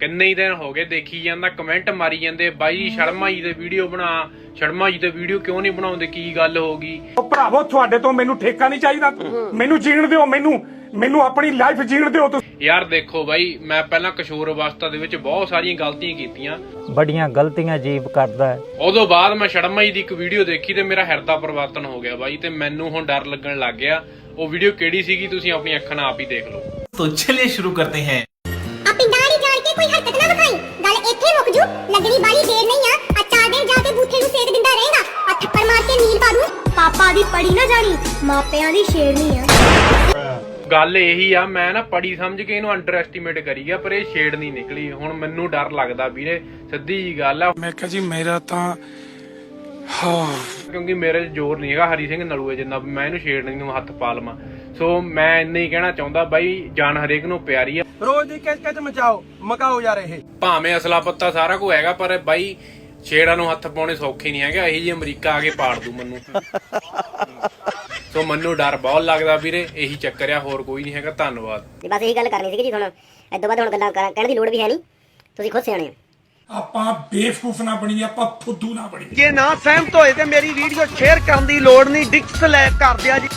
ਕਿੰਨੇ ਦਿਨ ਹੋ ਗਏ ਦੇਖੀ ਜਾਂਦਾ ਕਮੈਂਟ ਮਾਰੀ ਜਾਂਦੇ ਬਾਈ ਸ਼ਰਮਾ ਜੀ ਦੇ ਵੀਡੀਓ ਬਣਾ ਸ਼ਰਮਾ ਜੀ ਦੇ ਵੀਡੀਓ ਕਿਉਂ ਨਹੀਂ ਬਣਾਉਂਦੇ ਕੀ ਗੱਲ ਹੋ ਗਈ? ਉਹ ਭਰਾਵੋ ਤੁਹਾਡੇ ਤੋਂ ਮੈਨੂੰ ਠੇਕਾ ਨਹੀਂ ਚਾਹੀਦਾ। ਮੈਨੂੰ ਜੀਣ ਦਿਓ ਮੈਨੂੰ ਮੈਨੂੰ ਆਪਣੀ ਲਾਈਫ ਜੀਣ ਦਿਓ ਤੁਸੀਂ। ਯਾਰ ਦੇਖੋ ਬਾਈ ਮੈਂ ਪਹਿਲਾਂ ਕਿਸ਼ੋਰ ਅਵਸਥਾ ਦੇ ਵਿੱਚ ਬਹੁਤ ਸਾਰੀਆਂ ਗਲਤੀਆਂ ਕੀਤੀਆਂ। ਬੜੀਆਂ ਗਲਤੀਆਂ ਜੀਵ ਕਰਦਾ ਉਦੋਂ ਬਾਅਦ ਮੈਂ ਸ਼ਰਮਾ ਜੀ ਦੀ ਇੱਕ ਵੀਡੀਓ ਦੇਖੀ ਤੇ ਮੇਰਾ ਹਿਰਦਾ ਪਰਿਵਰਤਨ ਹੋ ਗਿਆ ਬਾਈ ਤੇ ਮੈਨੂੰ ਹੁਣ ਡਰ ਲੱਗਣ ਲੱਗ ਗਿਆ। ਉਹ ਵੀਡੀਓ ਕਿਹੜੀ ਸੀਗੀ ਤੁਸੀਂ ਆਪਣੀ ਅੱਖਾਂ ਨਾਲ ਆਪ ਹੀ ਦੇਖ ਲਓ। ਤੋ ਚਲਿਏ ਸ਼ੁਰੂ ਕਰਦੇ ਹਾਂ। ਕੋਈ ਹਰਕਤ ਨਾ ਵਿਖਾਈ। ਗੱਲ ਇੱਥੇ ਮੁੱਕ ਜੂ। ਲੱਗਣੀ ਬਾਲੀ ਦੇਰ ਨਹੀਂ ਆ। ਆ ਚਾਰ ਦਿਨ ਜਾ ਕੇ ਬੂਥੇ ਨੂੰ ਸੇਕ ਦਿੰਦਾ ਰਹੇਗਾ। ਆ ਥੱਪੜ ਮਾਰ ਕੇ ਨੀਲ ਪਾ ਦੂੰ। ਪਾਪਾ ਦੀ ਪੜੀ ਨਾ ਜਾਣੀ। ਮਾਪਿਆਂ ਦੀ ਸ਼ੇਰਨੀ ਆ। ਗੱਲ ਇਹੀ ਆ ਮੈਂ ਨਾ ਪੜੀ ਸਮਝ ਕੇ ਇਹਨੂੰ ਅੰਡਰ ਐਸਟੀਮੇਟ ਕਰੀ ਗਿਆ ਪਰ ਇਹ ਛੇੜ ਨਹੀਂ ਨਿਕਲੀ। ਹੁਣ ਮੈਨੂੰ ਡਰ ਲੱਗਦਾ ਵੀਰੇ। ਸਿੱਧੀ ਜੀ ਗੱਲ ਆ। ਮੈਂ ਕਿਹਾ ਜੀ ਮੇਰਾ ਤਾਂ ਹਾਂ। ਕਿਉਂਕਿ ਮੇਰੇ 'ਚ ਜ਼ੋਰ ਨਹੀਂ ਹੈਗਾ। ਹਰੀ ਸਿੰਘ ਨਲੂਏ ਜਿੰਨਾ ਮੈਂ ਇਹਨੂੰ ਛੇੜਨ ਨੂੰ ਹੱਥ ਪਾ ਲਵਾਂ। ਸੋ ਮੈਂ ਇੰਨਾ ਹੀ ਕਹਿਣਾ ਚਾਹੁੰਦਾ ਬਾਈ ਜਾਨ ਹਰੇਕ ਨੂੰ ਪਿਆਰੀ ਆ। ਰੋਜ਼ ਦੀ ਕਿਚ ਕਿਚ ਮਚਾਓ ਮਕਾਓ ਯਾਰ ਇਹ ਭਾਵੇਂ ਅਸਲਾ ਪੱਤਾ ਸਾਰਾ ਕੁਝ ਹੈਗਾ ਪਰ ਬਾਈ ਛੇੜਾਂ ਨੂੰ ਹੱਥ ਪਾਉਣੇ ਸੌਖੇ ਨਹੀਂ ਹੈਗਾ ਇਹੀ ਜੀ ਅਮਰੀਕਾ ਆ ਕੇ ਪਾੜ ਦੂ ਮੈਨੂੰ। ਸੋ ਮੈਨੂੰ ਡਰ ਬਹੁਤ ਲੱਗਦਾ ਵੀਰੇ ਇਹੀ ਚੱਕਰ ਆ ਹੋਰ ਕੋਈ ਨਹੀਂ ਹੈਗਾ ਧੰਨਵਾਦ। ਤੇ ਬਸ ਇਹੀ ਗੱਲ ਕਰਨੀ ਸੀਗੀ ਜੀ ਤੁਹਾਨੂੰ ਇਦੋਂ ਬਾਅਦ ਹੁਣ ਗੱਲਾਂ ਕਰ- ਕਹਿਣ ਦੀ ਲੋੜ ਵੀ ਹੈ ਨਹੀਂ ਤੁਸੀਂ ਖੁਦ ਸਿਆਣੇ ਹੋ। ਆਪਾਂ ਬੇਵਕੂਫ ਨਾ ਬਣੀਏ ਆਪਾਂ ਫੁੱਦੂ ਨਾ ਬਣੀਏ। ਜੇ ਨਾ ਸਹਿਮਤ ਹੋਏ ਤੇ ਮੇਰੀ ਵੀਡੀਓ ਸ਼ੇਅਰ ਕਰਨ ਦੀ ਲੋੜ ਨਹੀਂ ਡਿਕਸ ਲੈ ਕਰ ਦਿਆ ਜੀ